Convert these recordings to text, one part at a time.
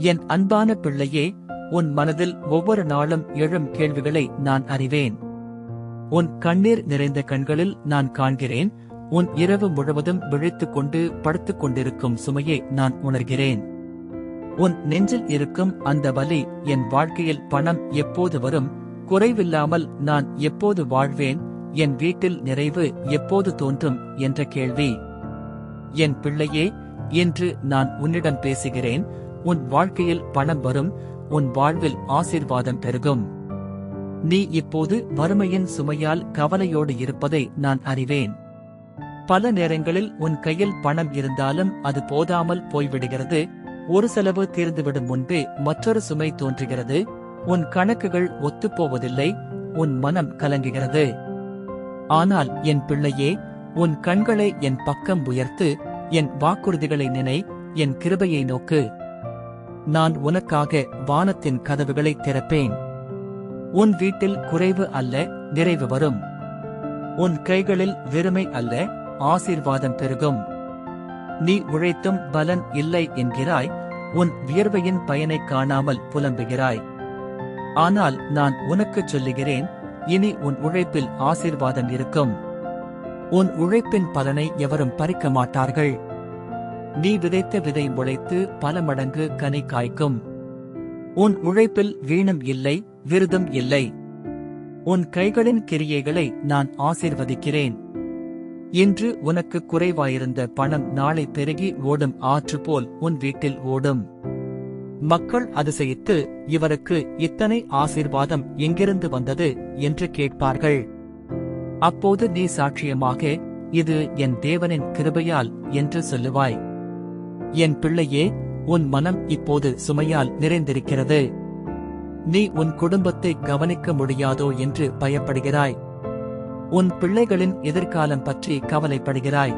என் அன்பான பிள்ளையே உன் மனதில் ஒவ்வொரு நாளும் எழும் கேள்விகளை நான் அறிவேன். உன் கண்ணீர் நிறைந்த கண்களில் நான் காண்கிறேன். உன் இரவு முழுவதும் விழித்துக் கொண்டு படுத்துக் கொண்டிருக்கும் சுமையை நான் உணர்கிறேன். உன் நெஞ்சில் இருக்கும் அந்த வலி என் வாழ்க்கையில் பணம் எப்போது வரும்? குறைவில்லாமல் நான் எப்போது வாழ்வேன்? என் வீட்டில் நிறைவு எப்போது தோன்றும்? என்ற கேள்வி. என் பிள்ளையே இன்று நான் உன்னிடம் பேசுகிறேன். உன் வாழ்க்கையில் பணம் வரும் உன் வாழ்வில் ஆசீர்வாதம் பெருகும். நீ இப்போது வறுமையின் சுமையால் கவலையோடு இருப்பதை நான் அறிவேன். பல நேரங்களில் உன் கையில் பணம் இருந்தாலும் அது போதாமல் போய்விடுகிறது. ஒரு செலவு தீர்ந்துவிடும் முன்பே மற்றொரு சுமை தோன்றுகிறது. உன் கணக்குகள் ஒத்துப்போவதில்லை உன் மனம் கலங்குகிறது. ஆனால் என் பிள்ளையே உன் கண்களை என் பக்கம் உயர்த்து என் வாக்குறுதிகளை நினை என் கிருபையை நோக்கு. நான் உனக்காக வானத்தின் கதவுகளை திறப்பேன். உன் வீட்டில் குறைவு அல்ல நிறைவு வரும். உன் கைகளில் வெறுமை அல்ல ஆசீர்வாதம் பெருகும். நீ உழைத்தும் பலன் இல்லை என்கிறாய் உன் வியர்வையின் பயனை காணாமல் புலம்புகிறாய். ஆனால் நான் உனக்குச் சொல்லுகிறேன் இனி உன் உழைப்பில் ஆசீர்வாதம் இருக்கும். உன் உழைப்பின் பலனை எவரும் பறிக்க மாட்டார்கள். நீ விதைத்த விதை முளைத்து பல மடங்கு கனி காய்க்கும். உன் உழைப்பில் வீணம் இல்லை விருதம் இல்லை. உன் கைகளின் கிரியைகளை நான் ஆசீர்வதிக்கிறேன். இன்று உனக்கு குறைவாயிருந்த பணம் நாளை பெருகி ஓடும் ஆற்று போல் உன் வீட்டில் ஓடும். மக்கள் அதிசயித்து இவருக்கு இத்தனை ஆசீர்வாதம் எங்கிருந்து வந்தது? என்று கேட்பார்கள். அப்போது நீ சாட்சியமாக இது என் தேவனின் கிருபையால் என்று சொல்லுவாய். என் பிள்ளையே உன் மனம் இப்போது சுமையால் நிறைந்திருக்கிறது. நீ உன் குடும்பத்தை கவனிக்க முடியாதோ என்று பயப்படுகிறாய். உன் பிள்ளைகளின் எதிர்காலம் பற்றி கவலைப்படுகிறாய்.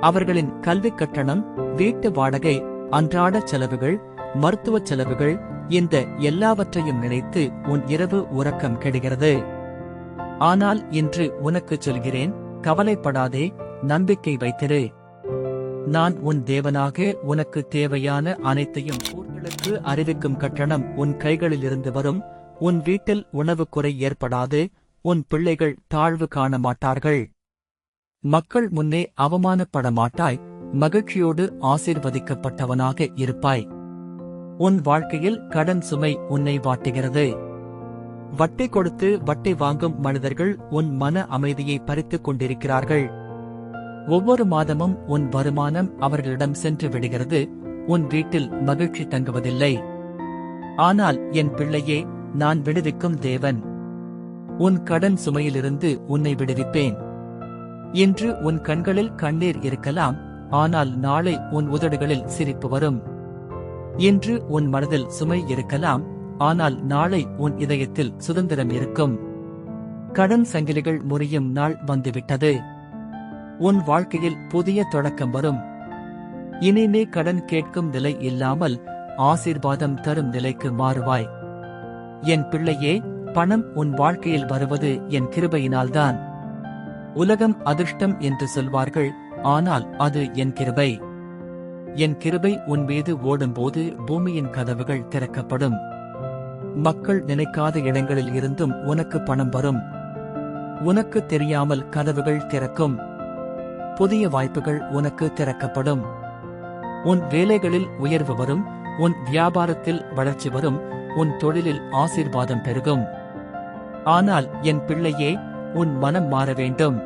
அவர்களின் கல்விக் கட்டணம் வீட்டு வாடகை அன்றாட செலவுகள் மருத்துவச் செலவுகள் இந்த எல்லாவற்றையும் நினைத்து உன் இரவு உறக்கம் கெடுகிறது. ஆனால் இன்று உனக்குச் சொல்கிறேன் கவலைப்படாதே நம்பிக்கை வைத்திரு. நான் உன் தேவனாக உனக்கு தேவையான அனைத்தையும் ஊர்களுக்கு அறிவிக்கும் கட்டணம் உன் கைகளிலிருந்து வரும். உன் வீட்டில் உணவு குறை ஏற்படாது உன் பிள்ளைகள் தாழ்வு காண மாட்டார்கள். மக்கள் முன்னே அவமானப்பட மாட்டாய் மகிழ்ச்சியோடு ஆசீர்வதிக்கப்பட்டவனாக இருப்பாய். உன் வாழ்க்கையில் கடன் சுமை உன்னை வாட்டுகிறது. வட்டி கொடுத்து வட்டி வாங்கும் மனிதர்கள் உன் மன அமைதியை பறித்துக் கொண்டிருக்கிறார்கள். ஒவ்வொரு மாதமும் உன் வருமானம் அவர்களிடம் சென்று விடுகிறது உன் வீட்டில் மகிழ்ச்சி தங்குவதில்லை. ஆனால் என் பிள்ளையே நான் விடுவிக்கும் தேவன். உன் கடன் சுமையிலிருந்து உன்னை விடுவிப்பேன். இன்று உன் கண்களில் கண்ணீர் இருக்கலாம் ஆனால் நாளை உன் உதடுகளில் சிரிப்பு வரும். இன்று உன் மனதில் சுமை இருக்கலாம் ஆனால் நாளை உன் இதயத்தில் சுதந்திரம் இருக்கும். கடன் சங்கிலிகள் முறியும் நாள் வந்துவிட்டது. உன் வாழ்க்கையில் புதிய தொடக்கம் வரும். இனிமே கடன் கேட்கும் நிலை இல்லாமல் ஆசீர்வாதம் தரும் நிலைக்கு மாறுவாய். என் பிள்ளையே பணம் உன் வாழ்க்கையில் வருவது என் கிருபையினால்தான். உலகம் அதிர்ஷ்டம் என்று சொல்வார்கள் ஆனால் அது என் கிருபை. என் கிருபை உன் மீது ஓடும்போது பூமியின் கதவுகள் திறக்கப்படும். மக்கள் நினைக்காத இடங்களில் இருந்தும் உனக்கு பணம் வரும். உனக்கு தெரியாமல் கதவுகள் திறக்கும். புதிய வாய்ப்புகள் உனக்கு திறக்கப்படும். உன் வேலைகளில் உயர்வு வரும் உன் வியாபாரத்தில் வளர்ச்சி வரும் உன் தொழிலில் ஆசீர்வாதம் பெருகும். ஆனால் என் பிள்ளையே உன் மனம் மாற வேண்டும்.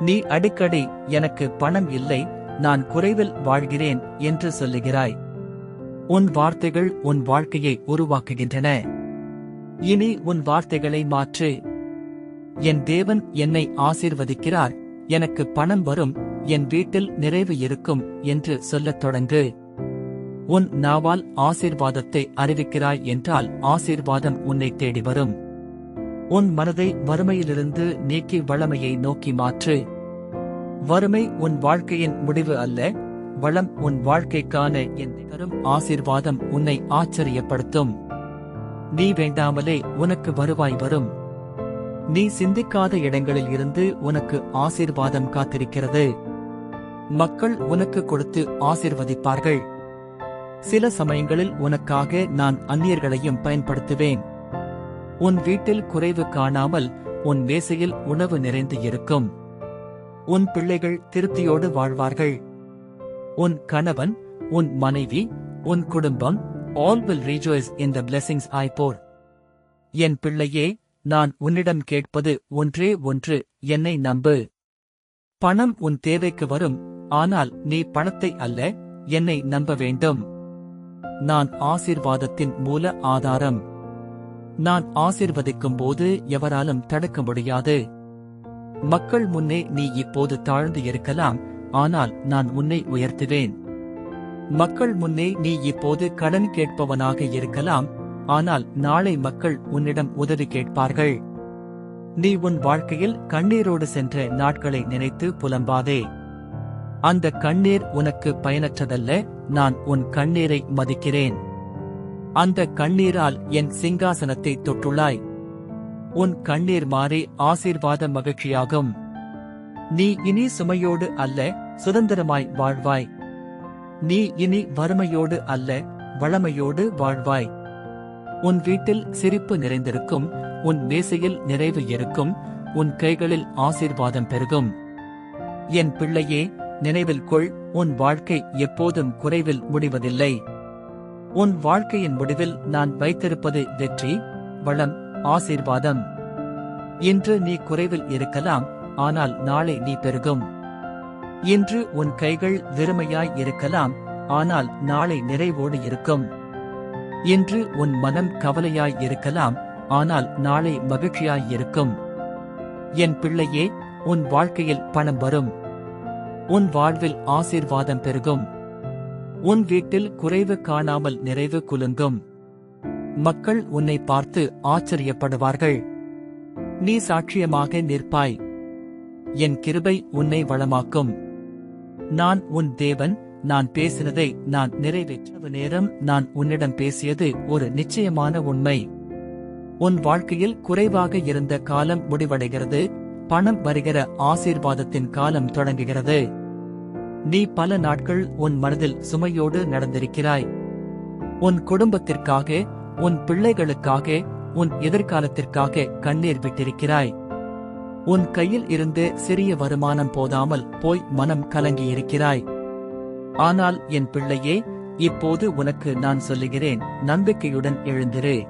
நீ அடிக்கடி எனக்கு பணம் இல்லை நான் குறைவில் வாழ்கிறேன் என்று சொல்லுகிறாய். உன் வார்த்தைகள் உன் வாழ்க்கையை உருவாக்குகின்றன. இனி உன் வார்த்தைகளை மாற்று. என் தேவன் என்னை ஆசீர்வதிக்கிறார் எனக்கு பணம் வரும் என் வீட்டில் நிறைவு இருக்கும் என்று சொல்லத் தொடங்கு. உன் நாவால் ஆசீர்வாதத்தை அறிவிக்கிறாய் என்றால் ஆசீர்வாதம் உன்னை தேடி வரும். உன் மனதை வறுமையிலிருந்து நீக்கி வளமையை நோக்கி மாற்று. வறுமை உன் வாழ்க்கையின் முடிவு அல்ல வளம் உன் வாழ்க்கைக்கான என் தரும் ஆசீர்வாதம் உன்னை ஆச்சரியப்படுத்தும். நீ வேண்டாமலே உனக்கு வருவாய் வரும். நீ சிந்திக்காத இடங்களில் இருந்து உனக்கு ஆசீர்வாதம் காத்திருக்கிறது. மக்கள் உனக்கு கொடுத்து ஆசீர்வதிப்பார்கள். சில சமயங்களில் உனக்காக நான் அந்நியர்களையும் பயன்படுத்துவேன். உன் வீட்டில் குறைவு காணாமல் உன் மேசையில் உணவு நிறைந்து இருக்கும். உன் பிள்ளைகள் திருப்தியோடு வாழ்வார்கள். உன் கணவன் உன் மனைவி உன் குடும்பம் all will rejoice in the blessings I pour. என் பிள்ளையே நான் உன்னிடம் கேட்பது ஒன்றே ஒன்று என்னை நம்பு. பணம் உன் தேவைக்கு வரும் ஆனால் நீ பணத்தை அல்ல என்னை நம்ப வேண்டும். நான் ஆசீர்வாதத்தின் மூல ஆதாரம். நான் ஆசிர்வதிக்கும் போது எவராலும் தடுக்க முடியாது. மக்கள் முன்னே நீ இப்போது தாழ்ந்து இருக்கலாம் ஆனால் நான் உன்னை உயர்த்துவேன். மக்கள் முன்னே நீ இப்போது கடன் கேட்பவனாக இருக்கலாம் ஆனால் நாளை மக்கள் உன்னிடம் உதவி கேட்பார்கள். நீ உன் வாழ்க்கையில் கண்ணீரோடு சென்ற நாட்களை நினைத்து புலம்பாதே. அந்த கண்ணீர் உனக்கு பயனற்றதல்ல நான் உன் கண்ணீரை மதிக்கிறேன். அந்த கண்ணீரால் என் சிங்காசனத்தை தொட்டுள்ளாய். உன் கண்ணீர் மாறி ஆசீர்வாத மகிழ்ச்சியாகும். நீ இனி சுமையோடு அல்ல சுதந்திரமாய் வாழ்வாய். நீ இனி வறுமையோடு அல்ல வளமையோடு வாழ்வாய். உன் வீட்டில் சிரிப்பு நிறைந்திருக்கும் உன் மேசையில் நிறைவு இருக்கும் உன் கைகளில் ஆசீர்வாதம் பெருகும். என் பிள்ளையே நினைவில் கொள் உன் வாழ்க்கை எப்போதும் குறைவில் முடிவதில்லை. உன் வாழ்க்கையின் முடிவில் நான் வைத்திருப்பது வெற்றி வளம் ஆசீர்வாதம். இன்று நீ குறைவில் இருக்கலாம் ஆனால் நாளை நீ பெருகும். இன்று உன் கைகள் வெறுமையாய் இருக்கலாம் ஆனால் நாளை நிறைவோடு இருக்கும். இன்று உன் மனம் கவலையாய் இருக்கலாம் ஆனால் நாளை மகிழ்ச்சியாய் இருக்கும். என் பிள்ளையே உன் வாழ்க்கையில் பணம் வரும். உன் வாழ்வில் ஆசீர்வாதம் பெருகும். உன் வீட்டில் குறைவு காணாமல் நிறைவு குலுங்கும். மக்கள் உன்னை பார்த்து ஆச்சரியப்படுவார்கள். நீ சாட்சியமாக நிற்பாய். என் கிருபை உன்னை வளமாக்கும். நான் உன் தேவன் நான் பேசினதை நான் நிறைவேற்ற நேரம் நான் உன்னிடம் பேசியது ஒரு நிச்சயமான உண்மை. உன் வாழ்க்கையில் குறைவாக இருந்த காலம் முடிவடைகிறது பணம் வருகிற ஆசீர்வாதத்தின் காலம் தொடங்குகிறது. நீ பல நாட்கள் உன் மனதில் சுமையோடு நடந்திருக்கிறாய். உன் குடும்பத்திற்காக உன் பிள்ளைகளுக்காக உன் எதிர்காலத்திற்காக கண்ணீர் விட்டிருக்கிறாய். உன் கையில் இருந்து சிறிய வருமானம் போதாமல் போய் மனம் கலங்கியிருக்கிறாய். ஆனால் என் பிள்ளையே இப்போது உனக்கு நான் சொல்லுகிறேன் நம்பிக்கையுடன் எழுந்திரு.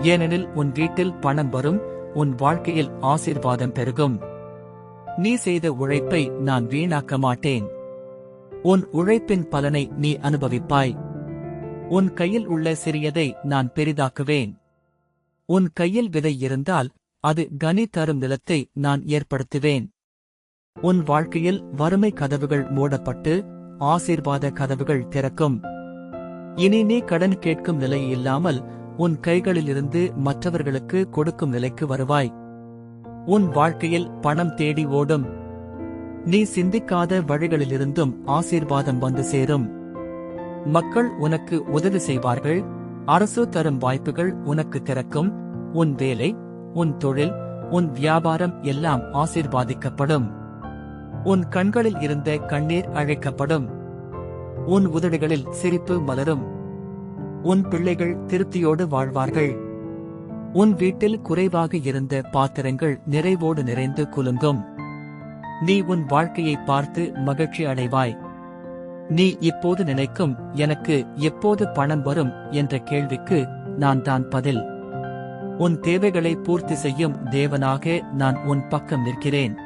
ஏனெனில் உன் வீட்டில் பணம் வரும் உன் வாழ்க்கையில் ஆசீர்வாதம் பெருகும். நீ செய்த உழைப்பை நான் வீணாக்க மாட்டேன். உன் உழைப்பின் பலனை நீ அனுபவிப்பாய். உன் கையில் உள்ள சிறியதை நான் பெரிதாக்குவேன். உன் கையில் விதை இருந்தால் அது கனி தரும் நிலத்தை நான் ஏற்படுத்துவேன். உன் வாழ்க்கையில் வறுமை கதவுகள் மூடப்பட்டு ஆசீர்வாத கதவுகள் திறக்கும். இனி நீ கடன் கேட்கும் நிலை இல்லாமல் உன் கைகளிலிருந்து மற்றவர்களுக்கு கொடுக்கும் நிலைக்கு வருவாய். உன் வாழ்க்கையில் பணம் தேடி ஓடும். நீ சிந்திக்காத வழிகளிலிருந்தும் ஆசீர்வாதம் வந்து சேரும். மக்கள் உனக்கு உதவி செய்வார்கள். அரசு தரும் வாய்ப்புகள் உனக்கு திறக்கும். உன் வேலை உன் தொழில் உன் வியாபாரம் எல்லாம் ஆசீர்வாதிக்கப்படும். உன் கண்களில் இருந்த கண்ணீர் அழைக்கப்படும். உன் உதடுகளில் சிரிப்பு மலரும். உன் பிள்ளைகள் திருப்தியோடு வாழ்வார்கள். உன் வீட்டில் குறைவாக இருந்த பாத்திரங்கள் நிறைவோடு நிறைந்து குலுங்கும். நீ உன் வாழ்க்கையை பார்த்து மகிழ்ச்சி அடைவாய். நீ இப்போது நினைக்கும் எனக்கு எப்போது பணம் வரும் என்ற கேள்விக்கு நான் தான் பதில். உன் தேவைகளை பூர்த்தி செய்யும் தேவனாக நான் உன் பக்கம் நிற்கிறேன்.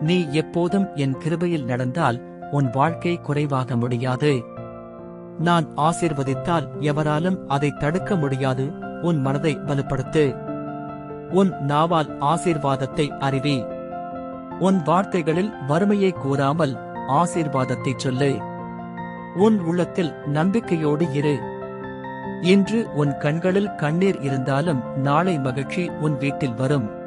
நீ எப்போதும் என் கிருபையில் நடந்தால் உன் வாழ்க்கை குறைவாக முடியாது. நான் ஆசீர்வதித்தால் எவராலும் அதை தடுக்க முடியாது. உன் மனதை வலுப்படுத்து. உன் நாவால் ஆசீர்வாதத்தை அறிவி. உன் வார்த்தைகளில் வறுமையை கூறாமல் ஆசீர்வாதத்தைச் சொல்லு. உன் உள்ளத்தில் நம்பிக்கையோடு இரு. இன்று உன் கண்களில் கண்ணீர் இருந்தாலும் நாளை மகிழ்ச்சி உன் வீட்டில் வரும்.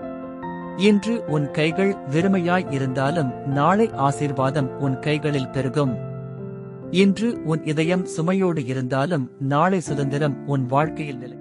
இன்று உன் கைகள் வெறுமையாய் இருந்தாலும் நாளை ஆசீர்வாதம் உன் கைகளில் பெருகும். இன்று உன் இதயம் சுமையோடு இருந்தாலும் நாளை சுதந்திரம் உன் வாழ்க்கையில் நிலை